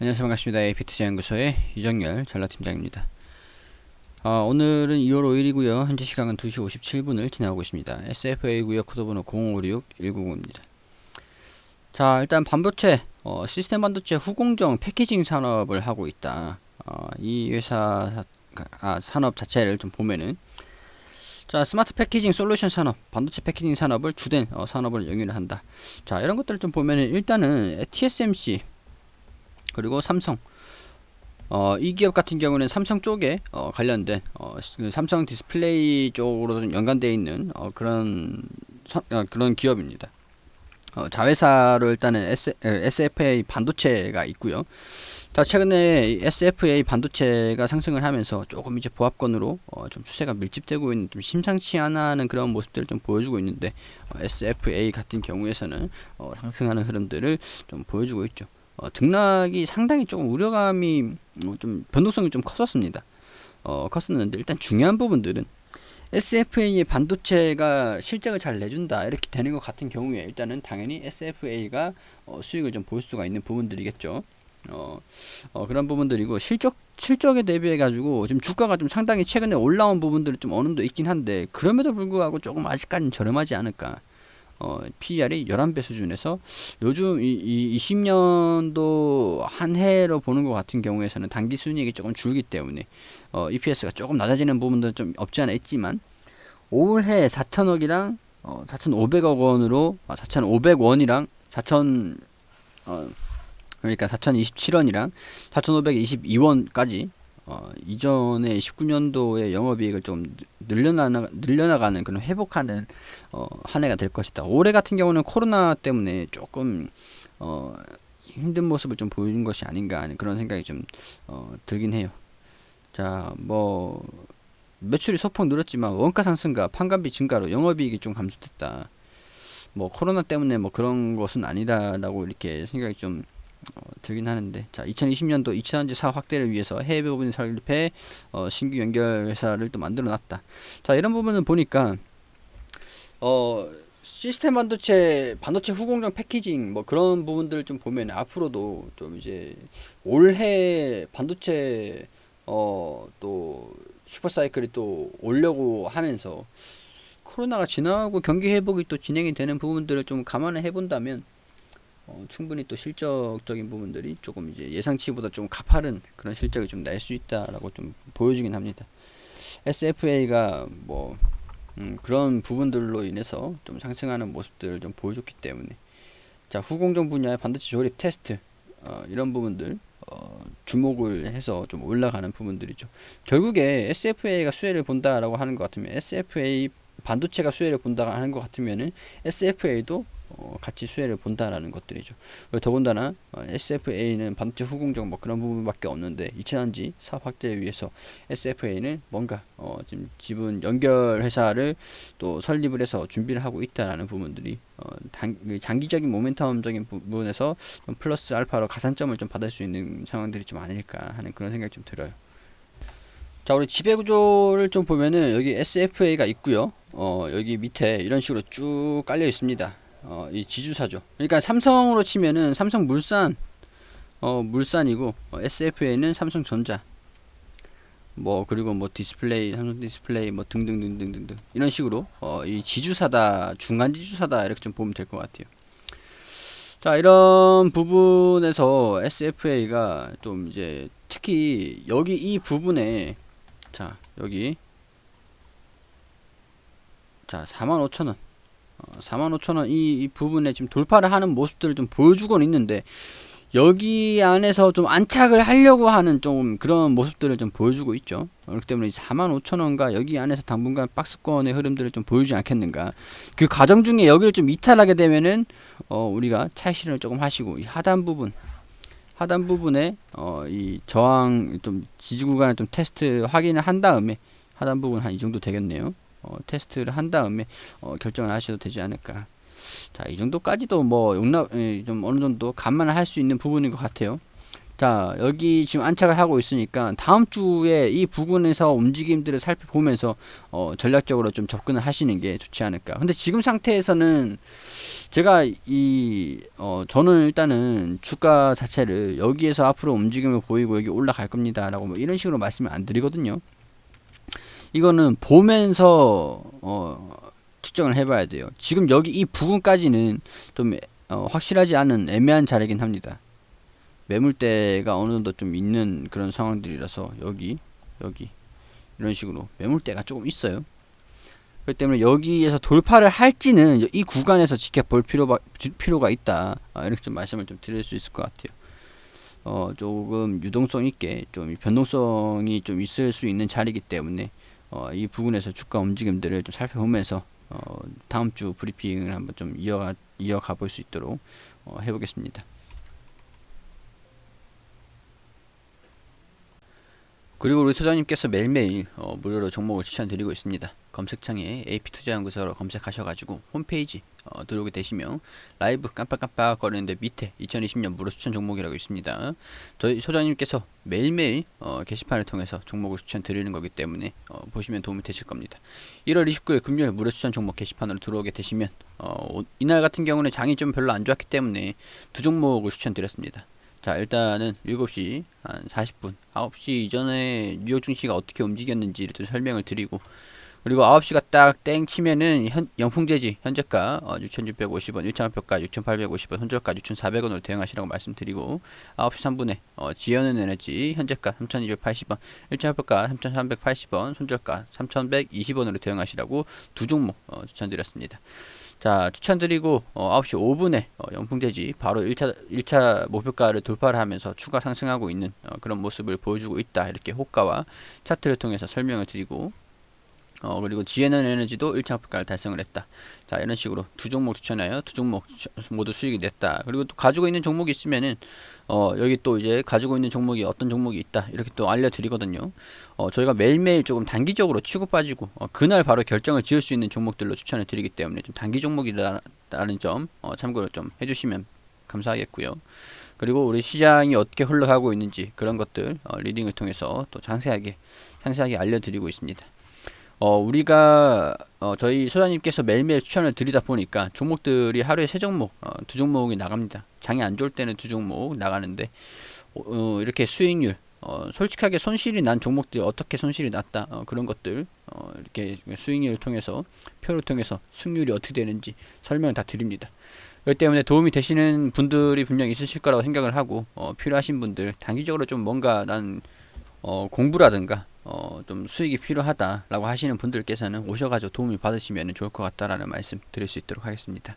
안녕하세요. 반갑습니다. 에이피트제 연구소의 이정열 전라팀장입니다. 어, 오늘은 2월 5일이고요. 현재 시간은 2시 57분을 지나고 있습니다. SFA 구역 코드번호 0556-190입니다. 자 일단 반도체 어, 시스템 반도체 후공정 패키징 산업을 하고 있다. 어, 이 회사 아, 산업 자체를 좀 보면은. 자 스마트 패키징 솔루션 산업 반도체 패키징 산업을 주된 어, 산업을 영위를 한다. 자 이런 것들을 좀 보면은 일단은 TSMC 그리고 삼성 어, 이 기업 같은 경우는 삼성 쪽에 어, 관련된 어, 그 삼성 디스플레이 쪽으로 좀 연관되어 있는 어, 그런 서, 어, 그런 기업입니다. 어, 자회사로 일단은 S, 에, SFA 반도체가 있고요. 자 최근에 이 SFA 반도체가 상승을 하면서 조금 이제 보합권으로 어, 좀 추세가 밀집되고 있는 좀 심상치 않아하는 그런 모습들을 좀 보여주고 있는데 어, SFA 같은 경우에서는 어, 상승하는 흐름들을 좀 보여주고 있죠. 어, 등락이 상당히 조금 우려감이 어, 좀 변동성이 좀 컸었습니다. 어, 컸었는데 일단 중요한 부분들은 SFA의 반도체가 실적을 잘 내준다 이렇게 되는 것 같은 경우에 일단은 당연히 SFA가 어, 수익을 좀 볼 수가 있는 부분들이겠죠. 어, 어, 그런 부분들이고 실적 실적에 대비해 가지고 지금 주가가 좀 상당히 최근에 올라온 부분들이 좀 어느 정도 있긴 한데 그럼에도 불구하고 조금 아직까지는 저렴하지 않을까. 어, PER이 11배 수준에서 요즘 이, 이 20년도 한 해로 보는 것 같은 경우에서는 단기 순이익이 조금 줄기 때문에 어, EPS가 조금 낮아지는 부분도 좀 없지 않아 있지만 올해 4천억이랑 어, 4,500억 원으로 아, 4,500원이랑 4,000 어, 그러니까 4,027원이랑 4,522원까지 어, 이전에 19년도의 영업이익을 좀 늘려나, 늘려나가는 그런 회복하는 어, 한 해가 될 것이다. 올해 같은 경우는 코로나 때문에 조금 어, 힘든 모습을 좀 보여준 것이 아닌가 하는 그런 생각이 좀 어, 들긴 해요. 자, 뭐 매출이 소폭 늘었지만 원가 상승과 판관비 증가로 영업이익이 좀 감소됐다. 뭐 코로나 때문에 뭐 그런 것은 아니다라고 이렇게 생각이 좀 어, 들긴 하는데. 자 2020년도 2차전지 사업 확대를 위해서 해외 부분 설립해 어, 신규 연결 회사를 또 만들어 놨다. 자 이런 부분을 보니까 어 시스템 반도체 반도체 후공정 패키징 뭐 그런 부분들을 좀 보면 앞으로도 좀 이제 올해 반도체 어 또 슈퍼사이클이 또 오려고 하면서 코로나가 지나고 경기 회복이 또 진행이 되는 부분들을 좀 감안을 해본다면 어, 충분히 또 실적적인 부분들이 조금 이제 예상치보다 좀 가파른 그런 실적을 좀낼수 있다라고 좀 보여주긴 합니다. SFA가 뭐 음, 그런 부분들로 인해서 좀 상승하는 모습들을 좀 보여줬기 때문에 자 후공정 분야의 반도체 조립 테스트 어, 이런 부분들 어, 주목을 해서 좀 올라가는 부분들이죠. 결국에 SFA가 수혜를 본다라고 하는 것 같으면 SFA 반도체가 수혜를 본다 하는 것 같으면은 SFA도 어, 같이 수혜를 본다라는 것들이죠. 더군다나 어, SFA는 반도체 후공정 뭐 그런 부분밖에 없는데 이차전지 사업 확대를 위해서 SFA는 뭔가 어, 지금 지분 연결 회사를 또 설립을 해서 준비를 하고 있다라는 부분들이 어, 단, 그 장기적인 모멘텀적인 부분에서 좀 플러스 알파로 가산점을 좀 받을 수 있는 상황들이 좀 아닐까 하는 그런 생각이 좀 들어요. 자 우리 지배 구조를 좀 보면은 여기 SFA가 있고요. 어 여기 밑에 이런 식으로 쭉 깔려 있습니다. 어, 이 지주사죠. 그러니까 삼성으로 치면은 삼성 물산, 어, 물산이고 어, SFA는 삼성전자. 뭐 그리고 뭐 디스플레이, 삼성 디스플레이 뭐 등등등등등등 이런 식으로 어, 이 지주사다, 중간 지주사다 이렇게 좀 보면 될 것 같아요. 자 이런 부분에서 SFA가 좀 이제 특히 여기 이 부분에 자 여기 자 45,000원 어, 45,000원 이, 이 부분에 지금 돌파를 하는 모습들을 좀 보여주고는 있는데 여기 안에서 좀 안착을 하려고 하는 좀 그런 모습들을 좀 보여주고 있죠. 그렇기 때문에 45,000원과 여기 안에서 당분간 박스권의 흐름들을 좀 보여주지 않겠는가. 그 과정 중에 여기를 좀 이탈하게 되면은 어 우리가 차익 실현을 조금 하시고 이 하단 부분 하단 부분에 어 이 저항 좀 지지 구간을 좀 테스트 확인을 한 다음에 하단 부분 한 이 정도 되겠네요. 어, 테스트를 한 다음에 어, 결정을 하셔도 되지 않을까. 자, 이 정도까지도 뭐 용납 에, 좀 어느 정도 감안을 할 수 있는 부분인 것 같아요. 자, 여기 지금 안착을 하고 있으니까 다음 주에 이 부분에서 움직임들을 살펴보면서 어, 전략적으로 좀 접근을 하시는 게 좋지 않을까. 근데 지금 상태에서는 제가 이 어, 저는 일단은 주가 자체를 여기에서 앞으로 움직임을 보이고 여기 올라갈 겁니다라고 뭐 이런 식으로 말씀을 안 드리거든요. 이거는 보면서 어, 측정을 해봐야 돼요. 지금 여기 이 부분까지는 좀 어, 확실하지 않은 애매한 자리긴 합니다. 매물대가 어느 정도 좀 있는 그런 상황들이라서 여기 여기 이런 식으로 매물대가 조금 있어요. 그렇기 때문에 여기에서 돌파를 할지는 이 구간에서 지켜볼 필요가, 필요가 있다. 아, 이렇게 좀 말씀을 좀 드릴 수 있을 것 같아요. 어, 조금 유동성 있게 좀 변동성이 좀 있을 수 있는 자리이기 때문에 어, 이 부분에서 주가 움직임들을 좀 살펴보면서 어, 다음 주 브리핑을 한번 좀 이어가 이어가 볼 수 있도록 어, 해보겠습니다. 그리고 우리 소장님께서 매일매일 어, 무료로 종목을 추천드리고 있습니다. 검색창에 AP투자연구소로 검색하셔가지고 홈페이지 어, 들어오게 되시면 라이브 깜빡깜빡 거리는데 밑에 2020년 무료 추천 종목이라고 있습니다. 저희 소장님께서 매일매일 어, 게시판을 통해서 종목을 추천드리는 거기 때문에 어, 보시면 도움이 되실 겁니다. 1월 29일 금요일 무료 추천 종목 게시판으로 들어오게 되시면 어, 이날 같은 경우는 장이 좀 별로 안 좋았기 때문에 두 종목을 추천드렸습니다. 자 일단은 7시 한 40분 9시 이전에 뉴욕 증시가 어떻게 움직였는지를 좀 설명을 드리고 그리고 9시가 딱 땡 치면은 현, 영풍재지 현재가 어, 6,650원 1차목표가 6,850원 손절가 6,400원으로 대응하시라고 말씀드리고 9시 3분에 어, 지연은 에너지 현재가 3,280원 1차목표가 3,380원 손절가 3,120원으로 대응하시라고 두 종목 어, 추천드렸습니다. 자 추천드리고 어, 9시 5분에 어, 영풍대지 바로 1차 1차 목표가를 돌파를 하면서 추가 상승하고 있는 어, 그런 모습을 보여주고 있다 이렇게 호가와 차트를 통해서 설명을 드리고 어 그리고 지에는 에너지도 1차 목표가를 달성을 했다. 자 이런 식으로 두 종목 추천하여 두 종목 모두 수익이 냈다. 그리고 또 가지고 있는 종목이 있으면은 어 여기 또 이제 가지고 있는 종목이 어떤 종목이 있다 이렇게 또 알려드리거든요. 어 저희가 매일매일 조금 단기적으로 치고 빠지고 어, 그날 바로 결정을 지을 수 있는 종목들로 추천을 드리기 때문에 좀 단기 종목이라는 점 어, 참고를 좀 해주시면 감사하겠고요. 그리고 우리 시장이 어떻게 흘러가고 있는지 그런 것들 어, 리딩을 통해서 또 자세하게 상세하게 알려드리고 있습니다. 어, 우리가 어, 저희 소장님께서 매일매일 추천을 드리다 보니까 종목들이 하루에 세 종목, 어, 두 종목이 나갑니다. 장이 안 좋을 때는 두 종목 나가는데 어, 어, 이렇게 수익률, 어, 솔직하게 손실이 난 종목들 어떻게 손실이 났다 어, 그런 것들 어, 이렇게 수익률을 통해서 표를 통해서 승률이 어떻게 되는지 설명을 다 드립니다. 그렇기 때문에 도움이 되시는 분들이 분명 있으실 거라고 생각을 하고 어, 필요하신 분들 단기적으로 좀 뭔가 난 어, 공부라든가 어, 좀 수익이 필요하다라고 하시는 분들께서는 오셔가지고 도움을 받으시면 좋을 것 같다라는 말씀 드릴 수 있도록 하겠습니다.